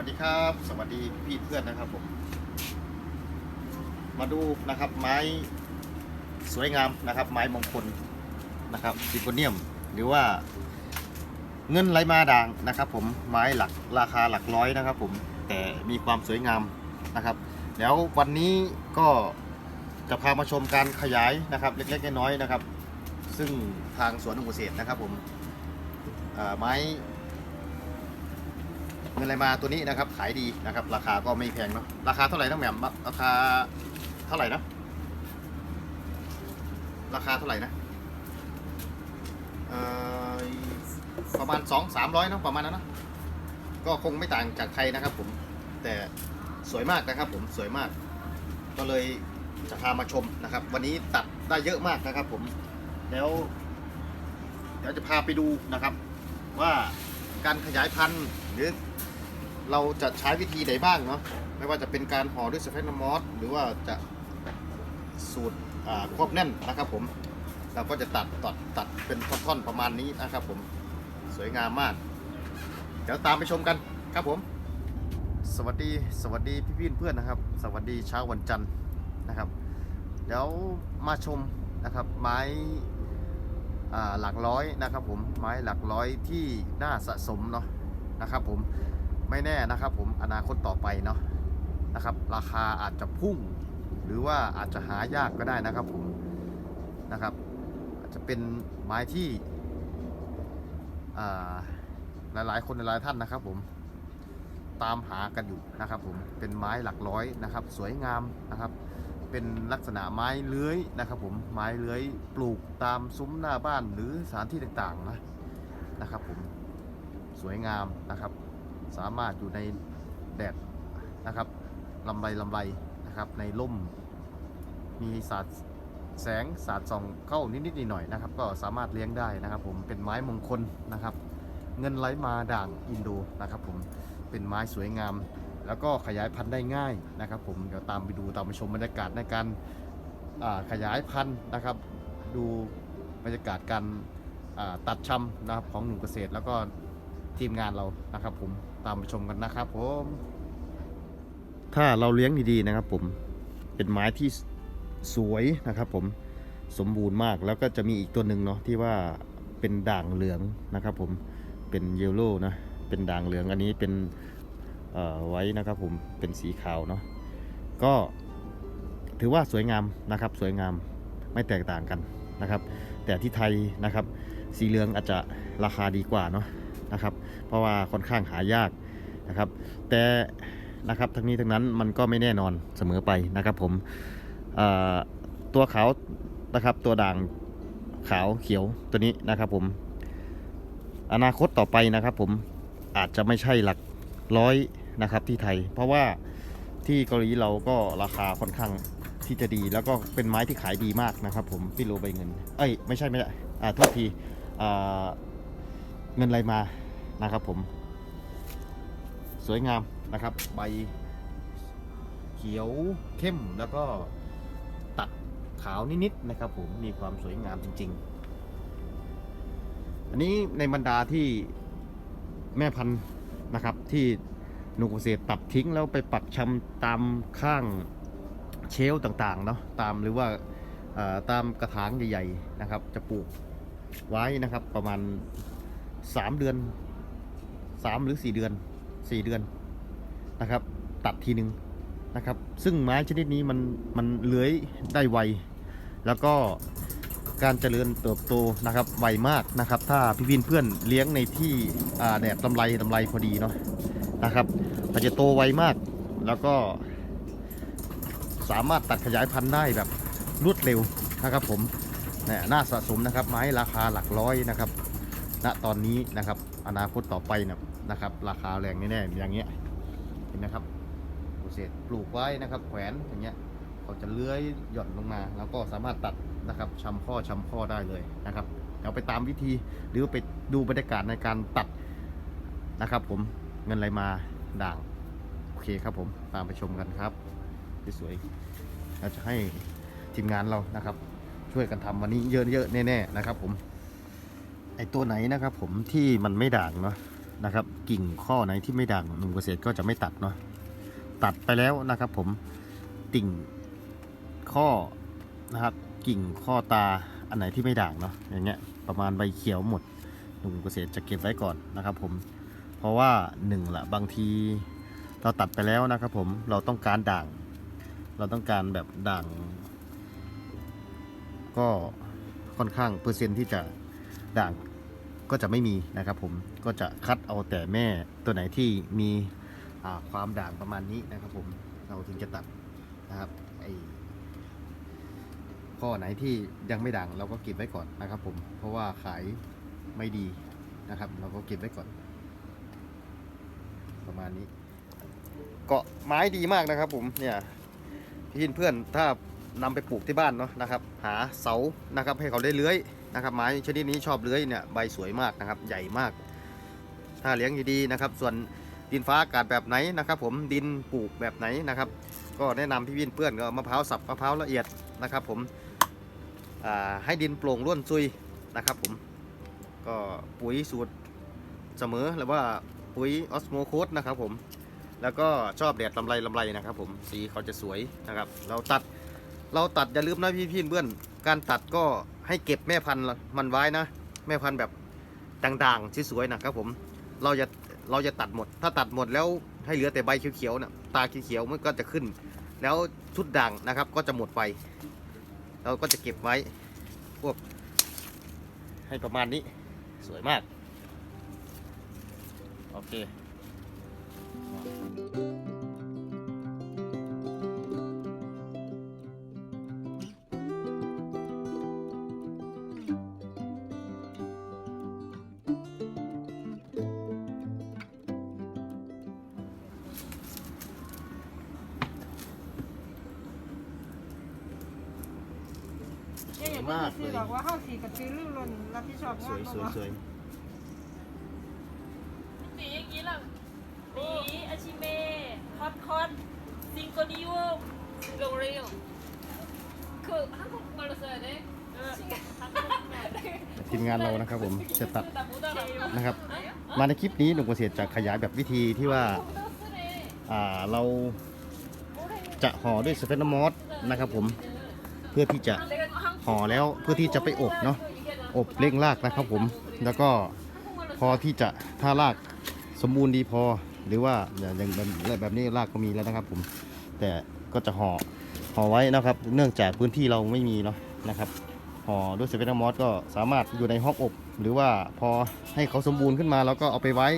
วัสดีครับ สวัสดีพี่เพื่อนนะครับผม มาดูนะครับไม้สวยงามนะครับ ไม้มงคลนะครับซิโกเนียม หรือว่าเงินไหลมาด่างนะครับ ผมไม้หลักราคาหลักร้อยนะครับ ผมแต่มีความสวยงามนะครับ แล้ววันนี้ก็จะพามาชมการขยายนะครับ เล็กๆน้อยๆนะครับ ซึ่งทางสวนอุเกษนะครับ ผมไม้ เงินอะไรมาตัวนี้นะครับขายดีนะครับ ราคาก็ไม่แพงเนาะราคาเท่าไหร่น้องแหม่มราคาเท่าไหร่นะราคาเท่าไหร่นะประมาณสองสามร้อยนะประมาณนั้นนะก็คงไม่ต่างจากไทยนะครับผมแต่สวยมากนะครับผมสวยมาก ก็เลยจะพามาชมนะครับ วันนี้ตัดได้เยอะมากนะครับ ผมแล้วเดี๋ยวจะพาไปดูนะครับ ว่าการขยายพันธุ์หรือ เราจะใช้วิธีไหนบ้างเนาะไม่ว่าจะเป็นการห่อด้วยสเฟนมอสหรือว่าจะสูตรอ่าควบแน่นนะครับผม เราก็จะตัดตัดตัดเป็นท่อนๆประมาณนี้นะครับผมสวยงามมาก เดี๋ยวตามไปชมกันครับผม สวัสดีสวัสดีพี่พี่เพื่อนนะครับ สวัสดีเช้าวันจันทร์นะครับเดี๋ยวมาชมนะครับไม้หลักร้อยนะครับผมไม้หลักร้อยที่น่าสะสมเนาะนะครับผม ไม่แน่นะครับ ผมอนาคตต่อไปเนาะนะครับ ราคาอาจจะพุ่ง หรือว่าอาจจะหายากก็ได้นะครับผมนะครับ อาจจะเป็นไม้ที่อ่าหลายๆ คนหลายท่านนะครับ ผมตามหากันอยู่นะครับผมเป็นไม้หลักร้อยนะครับ สวยงามนะครับ เป็นลักษณะไม้เลื้อยนะครับผมไม้เลื้อยปลูกตามซุ้มหน้าบ้านหรือสถานที่ต่างๆนะนะครับผมสวยงามนะครับ สามารถอยู่ในแดดนะครับลำไรลำไรนะครับในร่มมีสาดแสงสาดส่องเข้านิดๆหน่อยๆนะครับ ก็สามารถเลี้ยงได้นะครับ ผมเป็นไม้มงคลนะครับ เงินไหลมาด่างอินโดนะครับ ผมเป็นไม้สวยงาม แล้วก็ขยายพันธุ์ได้ง่ายนะครับ ผมเดี๋ยวตามไปดูตามไปชมบรรยากาศในการขยายพันธุ์นะครับ ดูบรรยากาศการตัดชำนะครับของหนุ่มเกษตรแล้วก็ ทีมงานเรานะครับ ผมตามไปชมกันนะครับ ผม ถ้าเราเลี้ยงดีๆนะครับ ผมเป็นไม้ที่สวยนะครับ ผมสมบูรณ์มากแล้วก็จะมีอีกตัวหนึ่งเนาะที่ว่าเป็นด่างเหลืองนะครับ ผมเป็นเยลโล่นะเป็นด่างเหลืองอันนี้เป็นไว้นะครับ ผมเป็นสีขาวเนาะก็ถือว่าสวยงามนะครับ สวยงามไม่แตกต่างกันนะครับ แต่ที่ไทยนะครับ สีเหลืองอาจจะราคาดีกว่าเนาะ นะครับ เพราะว่าค่อนข้างหายากนะครับ แต่นะครับทั้งนี้ทั้งนั้นมันก็ไม่แน่นอนเสมอไปนะครับ ผมตัวขาวนะครับตัวด่างขาวเขียวตัวนี้นะครับผมอนาคตต่อไปนะครับ ผมอาจจะไม่ใช่หลักร้อยนะครับที่ไทย เพราะว่าที่เกาหลีเราก็ราคาค่อนข้างที่จะดีแล้วก็เป็นไม้ที่ขายดีมากนะครับ ผมฟิโลใบเงิน เอ้ยไม่ใช่ไม่ใช่อ่าโทษทีเงินไหลมา นะครับผม สวยงามนะครับ ใบเขียวเข้มแล้วก็ตัดขาวนิดๆนะครับผมมีความสวยงามจริง ๆ อันนี้ในบรรดาที่แม่พันธุ์นะครับที่หนุกเกษตรตัดทิ้งแล้วไปปักชำตามข้างเชลต่างๆเนาะตามหรือว่าตามกระถางใหญ่ๆนะครับ จะปลูกไว้นะครับประมาณสามเดือน สามหรือสี่เดือนสี่เดือนนะครับ ตัดทีหนึ่งนะครับ ซึ่งไม้ชนิดนี้มันมันเลื้อยได้ไว แล้วก็การเจริญเติบโตนะครับไวมากนะครับ ถ้าพี่วินเพื่อนเลี้ยงในที่แดดลำไรลำไรพอดีเนาะนะครับ มันจะโตไวมาก แล้วก็สามารถตัดขยายพันธุ์ได้แบบรวดเร็วนะครับ ผมเนี่ยน่าสะสมนะครับ ไม้ราคาหลักร้อยนะครับณตอนนี้นะครับ อนาคตต่อไปนะ นะครับ ราคาแรงแน่ๆอย่างเงี้ยเห็นไหมครับเกษตรปลูกไว้นะครับ แขวนอย่างเงี้ยเขาจะเลื้อยหย่อนลงมา แล้วก็สามารถตัดนะครับชำข้อชำข้อได้เลยนะครับเดี๋ยวไปตามวิธีหรือไปดูบรรยากาศในการตัดนะครับ ผมเงินไหลมาด่างโอเคครับผมตามไปชมกันครับสวยๆเราจะให้ทีมงานเรานะครับ ช่วยกันทำวันนี้เยอะๆแน่ๆนะครับ ผมไอตัวไหนนะครับ ผมที่มันไม่ด่างเนาะ นะครับ กิ่งข้อไหนที่ไม่ด่างหนุ่มเกษตรก็จะไม่ตัดเนาะตัดไปแล้วนะครับผมติ่งข้อนะครับ กิ่งข้อตาอันไหนที่ไม่ด่างเนาะอย่างเงี้ยประมาณใบเขียวหมดหนุ่มเกษตรจะเก็บไว้ก่อนนะครับ ผมเพราะว่าหนึ่งละบางทีเราตัดไปแล้วนะครับ ผมเราต้องการด่าง เราต้องการแบบด่าง ก็ค่อนข้างเปอร์เซ็นต์ที่จะด่าง ก็จะไม่มีนะครับผมก็จะคัดเอาแต่แม่ตัวไหนที่มีความด่างประมาณนี้นะครับผมเราถึงจะตัดนะครับไอข้อไหนที่ยังไม่ด่างเราก็เก็บไว้ก่อนนะครับผมเพราะว่าขายไม่ดีนะครับ เราก็เก็บไว้ก่อน ประมาณนี้ เกาะไม้ดีมากนะครับ ผมเนี่ยพี่เพื่อนถ้านำไปปลูกที่บ้านเนาะนะครับ หาเสานะครับ ให้เขาได้เลื้อย นะครับไม้ชนิดนี้ชอบเลื้อยเนี่ยใบสวยมากนะครับใหญ่มาก ถ้าเลี้ยงดีๆนะครับ ส่วนดินฟ้าอากาศแบบไหนนะครับ ผมดินปลูกแบบไหนนะครับ ก็แนะนำพี่วินเพื่อนก็มะพร้าวสับมะพร้าวละเอียดนะครับ ผมให้ดินโปร่งร่วนซุยนะครับ ผมก็ปุ๋ยสูตรเสมอหรือว่าปุ๋ยออสโมโคสนะครับ ผมแล้วก็ชอบแดดลำไรลำไรนะครับ ผมสีเขาจะสวยนะครับ เราตัด เราตัดอย่าลืมนะพี่พี่เพื่อนการตัดก็ให้เก็บแม่พันธุ์มันไว้นะ แม่พันธุ์แบบด่างๆสวยๆนะครับผมเราจะเราจะตัดหมด ถ้าตัดหมดแล้วให้เหลือแต่ใบเขียวๆนี่ยตาเขียวๆมันก็จะขึ้น แล้วชุดด่างนะครับ ก็จะหมดไป เราก็จะเก็บไว้พวกให้ประมาณนี้สวยมาก โอเค เนี่ยอย่างที่ซื้อบอกว่าเข้าสีกับซื้อรุ่นรนรับผิดชอบ ส งา วน ย บ่ สวย วะ สวย สีอย่างนี้ล่ะสีอาชิเมะคอตคอตซิงโกนิวโรเรียวคือ한국말로써야돼 ทีมงานเรานะครับผมจะตัด 나못 알아 นะครับ มาในคลิปนี้หนุ่มเกษตรจะขยายแบบวิธีที่ว่าอ่าเราจะห่อด้วยสเฟนมอสนะครับผมเ พื่อที่จะห่อแล้วเพื่อที่จะไปอบเนาะอบเร่งรากนะครับผมแล้วก็พอที่จะถ้ารากสมบูรณ์ดีพอหรือว่าอย่างแบบแบบนี้รากก็มีแล้วนะครับผม แต่ก็จะห่อห่อไว้นะครับ เนื่องจากพื้นที่เราไม่มีเนาะนะครับห่อด้วยสเปนมอสก็สามารถอยู่ในห้องอบ หรือว่าพอให้เขาสมบูรณ์ขึ้นมาเราก็เอาไปไว้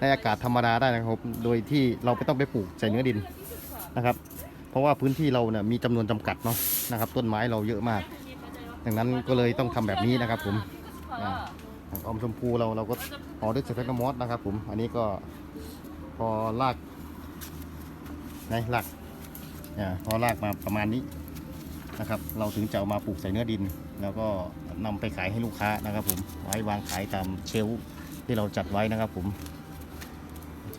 ในอากาศธรรมดาได้นะครับ โดยที่เราไม่ต้องไปปลูกใส่เนื้อดินนะครับ เพราะว่าพื้นที่เราเนี่ยมีจำนวนจำกัดเนาะนะครับ ต้นไม้เราเยอะมาก ดังนั้นก็เลยต้องทำแบบนี้นะครับผมอ่าอมชมพูเราเราก็ห่อด้วยสเปนมอสนะครับ ผม อันนี้ก็พอลากไงลากเนี่ยพอลากมาประมาณนี้นะครับ เราถึงจะเอามาปลูกใส่เนื้อดิน แล้วก็นำไปขายให้ลูกค้านะครับ ผมไว้วางขายตามเชลที่เราจัดไว้นะครับ ผม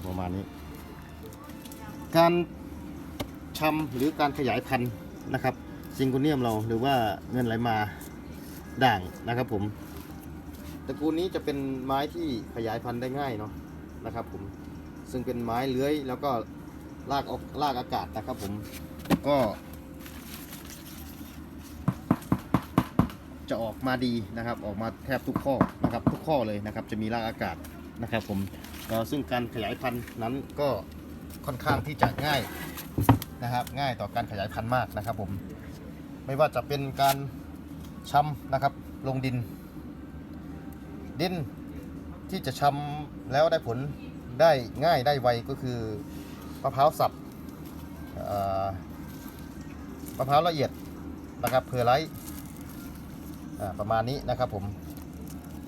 ประมาณนี้ การ ชำหรือการขยายพันธุ์นะครับซิงโกเนียมเราหรือว่าเงินไหลมาด่างนะครับผมตระกูลนี้จะเป็นไม้ที่ขยายพันธุ์ได้ง่ายเนาะนะครับผมซึ่งเป็นไม้เลื้อยแล้วก็ลากออกลากอากาศนะครับผมก็ จะออกมาดีนะครับ ออกมาแทบทุกข้อนะครับ ทุกข้อเลยนะครับ จะมีรากอากาศนะครับผมซึ่งการขยายพันธุ์นั้นก็ค่อนข้างที่จะง่าย นะครับ ง่ายต่อการขยายพันธุ์มากนะครับผม ไม่ว่าจะเป็นการชำนะครับ ลงดิน ดินที่จะชำแล้วได้ผลได้ง่ายได้ไวก็คือมะพร้าวสับมะพร้าวละเอียดนะครับเพอร์ไลท์ประมาณนี้นะครับผม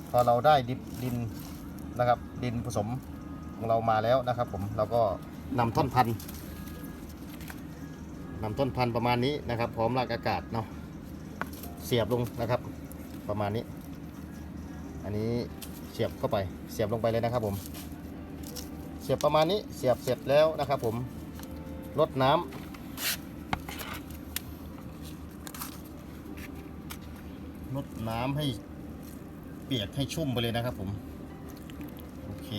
พอเราได้ดินดินนะครับดินผสมของเรามาแล้วนะครับ ผมเราก็นำท่อนพันธุ์ นำต้นพันธุ์ประมาณนี้นะครับ พร้อมรากอากาศเนาะเสียบลงนะครับ ประมาณนี้ อันนี้เสียบเข้าไปเสียบลงไปเลยนะครับผม เสียบประมาณนี้เสียบเสร็จแล้วนะครับ ผมลดน้ำลดน้ำให้เปียกให้ชุ่มไปเลยนะครับ ผมโอเค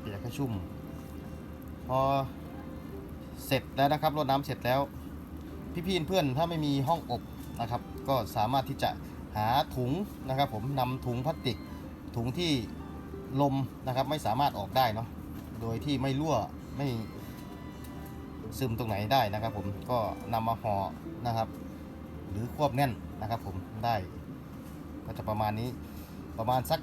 เปียกให้ชุ่ม พอ เสร็จแล้วนะครับรดน้ำเสร็จแล้วพี่ๆเพื่อนถ้าไม่มีห้องอบนะครับ ก็สามารถที่จะหาถุงนะครับ ผมนำถุงพลาสติก ถุงที่ลมนะครับไม่สามารถออกได้เนาะโดยที่ไม่รั่วไม่ซึมตรงไหนได้นะครับ ผมก็นำมาห่อนะครับ หรือควบแน่นนะครับ ผมได้ ก็จะประมาณนี้ประมาณสัก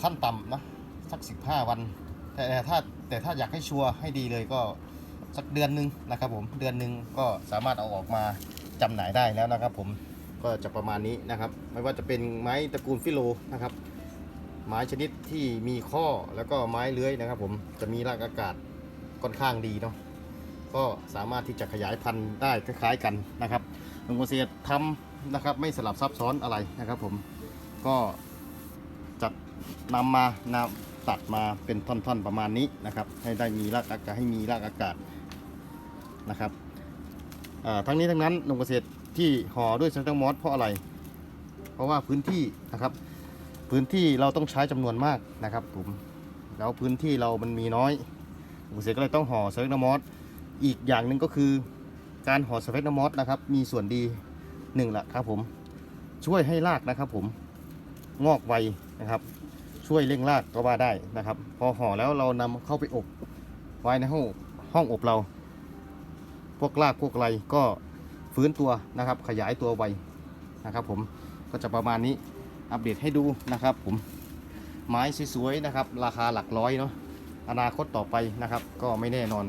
ขั้นต่ำนะสัก 15 วัน แต่ถ้าแต่ถ้าอยากให้ชัวร์ให้ดีเลยก็สักเดือนนึงนะครับผมเดือนนึงก็สามารถเอาออกมาจำหน่ายได้แล้วนะครับ ผมก็จะประมาณนี้นะครับ ไม่ว่าจะเป็นไม้ตระกูลฟิโลนะครับ ไม้ชนิดที่มีข้อแล้วก็ไม้เลื้อยนะครับ ผมจะมีรากอากาศค่อนข้างดีเนาะก็สามารถที่จะขยายพันธุ์ได้คล้ายๆกันนะครับลวงพ่อเสียทำนะครับไม่สลับซับซ้อนอะไรนะครับ ผมก็จัดนำมานำ ตัดมาเป็นท่อนๆประมาณนี้นะครับ ให้ได้มีรากอากาศให้มีรากอากาศนะครับทั้งนี้ทั้งนั้นหลวงเกษตรที่ห่อด้วยเซนต์มอสเพราะอะไร เพราะว่าพื้นที่นะครับ พื้นที่เราต้องใช้จำนวนมากนะครับผมแล้วพื้นที่เรามันมีน้อยหลวงเกษตรก็เลยต้องห่อเซนต์มอสอีกอย่างหนึ่งก็คือการห่อเซนต์มอสนะครับ มีส่วนดีหนึ่งละครับผมช่วยให้รากนะครับผมงอกไวนะครับ ช่วยเร่งรากก็ว่าได้นะครับ พอห่อแล้วเรานำเข้าไปอบไว้ในห้องห้องอบเรา พวกรากพวกอะไรก็ฟื้นตัวนะครับ ขยายตัวไวนะครับ ผมก็จะประมาณนี้อัปเดตให้ดูนะครับ ผมไม้สวยๆนะครับ ราคาหลักร้อยเนาะอนาคตต่อไปนะครับ ก็ไม่แน่นอน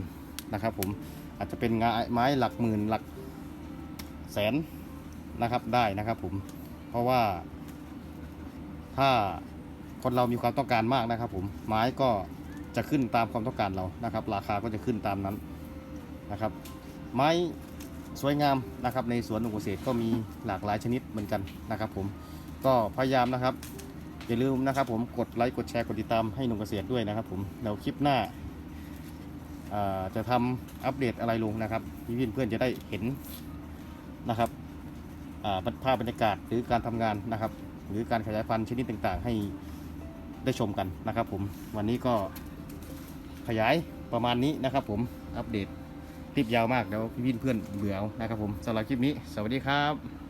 นะครับ ผมอาจจะเป็นงาไม้หลักหมื่นหลักแสนนะครับได้นะครับ ผมเพราะว่าถ้า คนเรามีความต้องการมากนะครับ ผมไม้ก็จะขึ้นตามความต้องการเรานะครับ ราคาก็จะขึ้นตามนั้นนะครับ ไม้สวยงามนะครับ ในสวนหนุ่มเกษตรก็มีหลากหลายชนิดเหมือนกันนะครับ ผมก็พยายามนะครับอย่าลืมนะครับ ผมกดไลค์กดแชร์กดติดตามให้นุ่มเกษตรด้วยนะครับ ผมเดี๋ยวคลิปหน้าาจะทำอัปเดตอะไรลงนะครับพี่เพื่อนจะได้เห็นนะครับอ่าภาพบรรยากาศหรือการทำงานนะครับ หรือการขยายพันธุ์ชนิดต่างๆ ให้ ได้ชมกันนะครับผมวันนี้ก็ขยายประมาณนี้นะครับผมอัปเดตคลิปยาวมากเดี๋ยวพี่เพื่อนเบื่อนะครับผมสำหรับคลิปนี้ สวัสดีครับ